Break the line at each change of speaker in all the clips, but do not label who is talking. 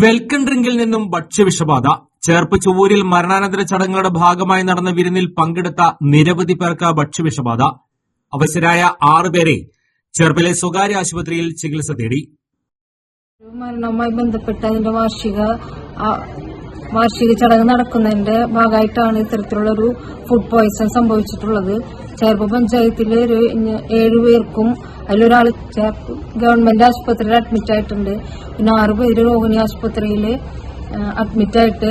Welcome ഡ്രിങ്കിൽ നിന്നും ഭക്ഷ്യവിഷബാധ. ചേർപ്പ് മരണാനന്തര ചടങ്ങുകളുടെ ഭാഗമായി നടന്ന വിരുന്നിൽ പങ്കെടുത്ത നിരവധി പേർക്ക് ഭക്ഷ്യവിഷബാധ. അവശരായ ആറുപേരെ ചേർപ്പിലെ സ്വകാര്യ ആശുപത്രിയിൽ ചികിത്സ തേടി.
മരണവുമായി ബന്ധപ്പെട്ട അതിന്റെ വാർഷിക വാർഷിക ചടങ്ങ് നടക്കുന്നതിന്റെ ഭാഗമായിട്ടാണ് ഇത്തരത്തിലുള്ള ഒരു ഫുഡ് പോയ്സൺ സംഭവിച്ചിട്ടുള്ളത്. ചേർപ്പ് പഞ്ചായത്തിലെ ഒരു ഏഴുപേർക്കും അതിലൊരാൾ ഗവൺമെന്റ് ആശുപത്രിയിൽ അഡ്മിറ്റ് ആയിട്ടുണ്ട്. പിന്നെ ആറുപേര് രോഹിണി ആശുപത്രിയിൽ അഡ്മിറ്റായിട്ട്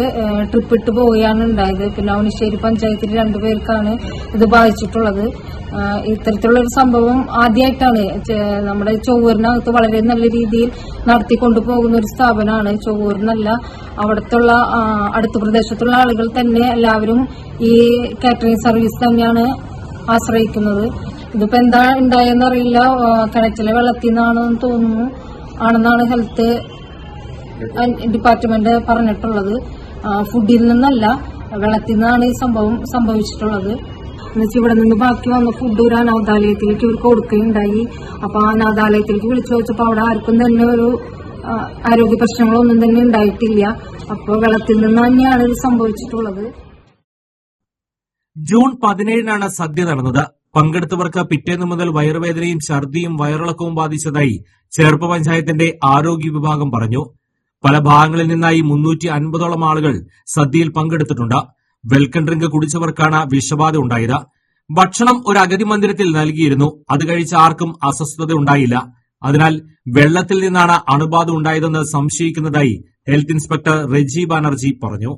ട്രിപ്പ് ഇട്ട് പോവുകയാണ് ഉണ്ടായത്. പിന്നെ അവനിശ്ശേരി പഞ്ചായത്തിൽ രണ്ടുപേർക്കാണ് ഇത് ബാധിച്ചിട്ടുള്ളത്. ഇത്തരത്തിലുള്ള ഒരു സംഭവം ആദ്യമായിട്ടാണ് നമ്മുടെ ചൊവ്വൂരിനകത്ത് വളരെ നല്ല രീതിയിൽ നടത്തിക്കൊണ്ടു പോകുന്ന ഒരു സ്ഥാപനമാണ് ചൊവ്വൂരിനല്ല. അവിടത്തുള്ള അടുത്ത പ്രദേശത്തുള്ള ആളുകൾ തന്നെ എല്ലാവരും ഈ കാറ്ററിംഗ് സർവീസ് തന്നെയാണ് ആശ്രയിക്കുന്നത്. ഇതിപ്പോ എന്താ ഉണ്ടായെന്നറിയില്ല കിണറ്റിലെ വെള്ളത്തിൽ നിന്നാണെന്ന് തോന്നുന്നു. ആണെന്നാണ് ഹെൽത്ത് ഡിപ്പാർട്ട്മെന്റ് പറഞ്ഞിട്ടുള്ളത്. ഫുഡിൽ നിന്നല്ല വെള്ളത്തിൽ നിന്നാണ് ഈ സംഭവം സംഭവിച്ചിട്ടുള്ളത്. എന്നുവെച്ചാൽ ഇവിടെ നിന്ന് ബാക്കി വന്ന ഫുഡ് ഒരു അനാഥാലയത്തിലേക്ക് ഇവർക്ക് കൊടുക്കുകയുണ്ടായി. അപ്പൊ ആ അനാഥാലയത്തിലേക്ക് വിളിച്ചു ചോദിച്ചപ്പോൾ അവിടെ ആർക്കും തന്നെ ഒരു ആരോഗ്യ പ്രശ്നങ്ങളൊന്നും തന്നെ ഉണ്ടായിട്ടില്ല. അപ്പോൾ വെള്ളത്തിൽ നിന്ന് തന്നെയാണ് ഇത് സംഭവിച്ചിട്ടുള്ളത്.
ജൂൺ പതിനേഴിനാണ് സദ്യ നടന്നത്. പങ്കെടുത്തവർക്ക് പിറ്റേന്ന് മുതൽ വയറുവേദനയും ഛർദിയും വയറിളക്കവും ബാധിച്ചതായി ചേർപ്പ് പഞ്ചായത്തിന്റെ ആരോഗ്യ വിഭാഗം പറഞ്ഞു. പല ഭാഗങ്ങളിൽ നിന്നായി മുന്നൂറ്റി അൻപതോളം ആളുകൾ സദ്യയിൽ പങ്കെടുത്തിട്ടുണ്ട്. വെൽക്കൺ ഡ്രിങ്ക് കുടിച്ചവർക്കാണ് വിഷബാധ ഉണ്ടായത്. ഭക്ഷണം ഒരു അഗതി മന്ദിരത്തിൽ നൽകിയിരുന്നു. അത് കഴിച്ച ആർക്കും അസ്വസ്ഥത ഉണ്ടായില്ല. അതിനാൽ വെള്ളത്തിൽ നിന്നാണ് അണുബാധ ഉണ്ടായതെന്ന് സംശയിക്കുന്നതായി ഹെൽത്ത് ഇൻസ്പെക്ടർ റെജി ബാനർജി പറഞ്ഞു.